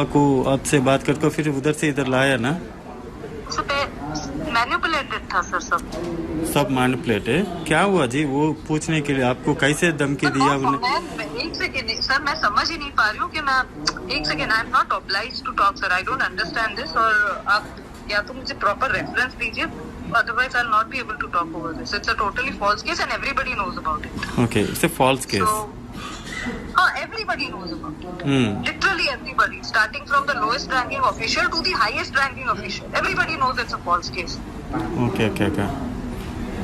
को आपसे बात करके फिर उधर से इधर लाया ना? मैन्युपुलेटेड था सर सब। सब प्लेट है। क्या हुआ जी वो पूछने के लिए? आपको कैसे धमकी दिया सर, उन्हें मैं- मैं- एक सेकेंड सर मैं समझ ही नहीं पा रही हूँ कि मैं एक second I am not oblige to talk sir I don't understand this और आप या तो मुझे प्रॉपर रेफरेंस दीजिए otherwise I not be able to talk over this it's totally false case and everybody knows about it okay it's a false case So, everybody knows about. Hmm Literally everybody, starting from the lowest ranking official to the highest ranking official. Everybody knows it's a false case. Okay okay okay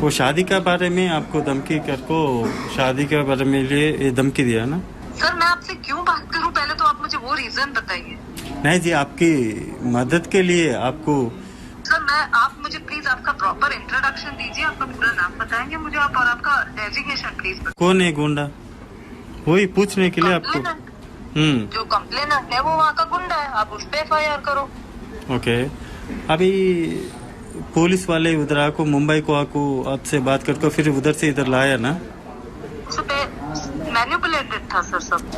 वो शादी के बारे में आपको धमकी कर को शादी के बारे में लिए ये धमकी दिया ना? सर मैं आपसे क्यों बात करूँ? पहले तो आप मुझे वो रीजन बताइए। नहीं जी आपकी मदद के लिए आपको सर मैं आप मुझे प्लीज़ आपका प्रॉपर इंट्रोडक्शन दीजिए। आपका पूरा नाम बताएँगे मुझे आप और आपका डेजिग्नेशन प्लीज़ कौन है गुंडा? वही पूछने के लिए आपको? हम्म। जो कंप्लेनेंट है वो वहाँ का गुंडा है आप उस पर एफ़ आई आर करो। ओके। अभी पुलिस वाले उधर आको मुंबई को आको आपसे बात करके फिर उधर से इधर लाया ना? था सर सब।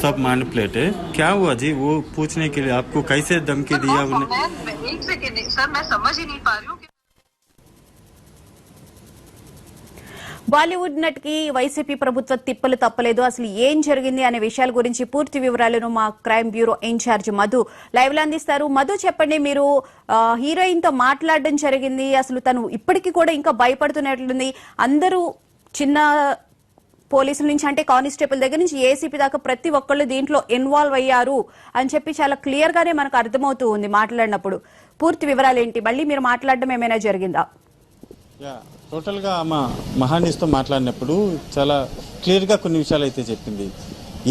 सब मान प्लेट है? क्या हुआ जी? वो पूछने के लिए आपको कैसे धमकी दिया उन्हें सर मैं समझ ही नहीं पा रही हूँ బాలీవుడ్ నటికి వైసీపీ ప్రభుత్వ తిప్పలు తప్పలేదు. అసలు ఏం జరిగింది అనే విషయాల గురించి పూర్తి వివరాలను మా క్రైమ్ బ్యూరో ఇన్ఛార్జ్ మధు లైవ్లో అందిస్తారు. మధు చెప్పండి మీరు హీరోయిన్తో మాట్లాడడం జరిగింది. అసలు తను ఇప్పటికీ కూడా ఇంకా భయపడుతున్నట్లుంది. అందరూ చిన్న పోలీసుల నుంచి అంటే కానిస్టేబుల్ దగ్గర నుంచి ఏసీపీ దాకా ప్రతి ఒక్కళ్ళు దీంట్లో ఇన్వాల్వ్ అయ్యారు అని చెప్పి చాలా క్లియర్ గానే మనకు అర్థమవుతూ ఉంది మాట్లాడినప్పుడు. పూర్తి వివరాలు ఏంటి మళ్ళీ మీరు మాట్లాడడం ఏమైనా జరిగిందా? యా. టోటల్గా ఆమె మహానీస్తో మాట్లాడినప్పుడు చాలా క్లియర్గా కొన్ని విషయాలు అయితే చెప్పింది.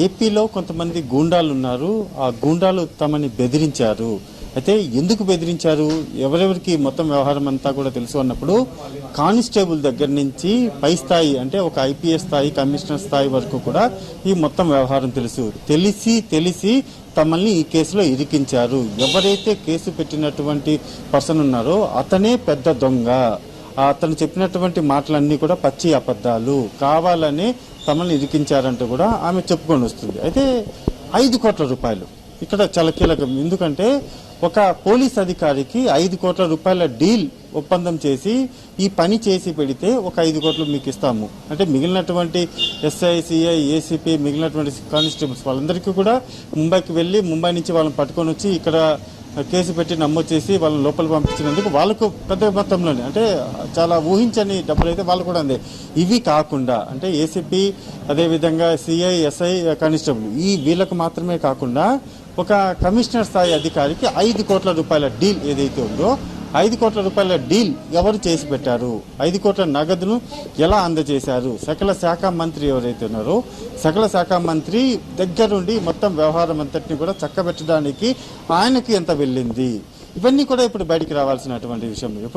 ఏపీలో కొంతమంది గూండాలు ఉన్నారు ఆ గూండాలు తమని బెదిరించారు. అయితే ఎందుకు బెదిరించారు? ఎవరెవరికి మొత్తం వ్యవహారం అంతా కూడా తెలుసు అన్నప్పుడు కానిస్టేబుల్ దగ్గర నుంచి పై స్థాయి అంటే ఒక ఐపీఎస్ స్థాయి కమిషనర్ స్థాయి వరకు కూడా ఈ మొత్తం వ్యవహారం తెలుసు. తెలిసి తెలిసి తమల్ని ఈ కేసులో ఇరికించారు. ఎవరైతే కేసు పెట్టినటువంటి పర్సన్ ఉన్నారో అతనే పెద్ద దొంగ. అతను చెప్పినటువంటి మాటలన్నీ కూడా పచ్చి అబద్ధాలు. కావాలని తమల్ని ఇరికించారంటూ కూడా ఆమె చెప్పుకొని వస్తుంది. అయితే ఐదు కోట్ల రూపాయలు. ఇక్కడ చాలా కీలకం. ఎందుకంటే ఒక పోలీస్ అధికారికి ఐదు కోట్ల రూపాయల డీల్ ఒప్పందం చేసి ఈ పని చేసి పెడితే ఒక ఐదు కోట్లు మీకు ఇస్తాము. అంటే మిగిలినటువంటి ఎస్ఐ సిఐ ఏసీపీ మిగిలినటువంటి కానిస్టేబుల్స్ వాళ్ళందరికీ కూడా ముంబైకి వెళ్ళి ముంబై నుంచి వాళ్ళని పట్టుకొని వచ్చి ఇక్కడ కేసు పెట్టి నమోదు చేసి వాళ్ళని లోపల పంపించినందుకు వాళ్ళకు పెద్ద మొత్తంలోనే అంటే చాలా ఊహించని డబ్బులు అయితే వాళ్ళు కూడా అందే. ఇవి కాకుండా అంటే ఏసీపీ అదేవిధంగా సిఐ ఎస్ఐ కానిస్టేబుల్ ఈ వీళ్ళకు మాత్రమే కాకుండా ఒక కమిషనర్ స్థాయి అధికారికి ఐదు కోట్ల రూపాయల డీల్ ఏదైతే ఉందో ఐదు కోట్ల రూపాయల డీల్ ఎవరు చేసి పెట్టారు? ఐదు కోట్ల నగదును ఎలా అందజేశారు? సకల శాఖ మంత్రి ఎవరైతే ఉన్నారో సకల శాఖ మంత్రి దగ్గరుండి మొత్తం వ్యవహారం అంతటిని కూడా చక్కబెట్టడానికి ఆయనకి ఎంత వెళ్ళింది? ఇవన్నీ కూడా ఇప్పుడు బయటికి రావాల్సినటువంటి విషయం.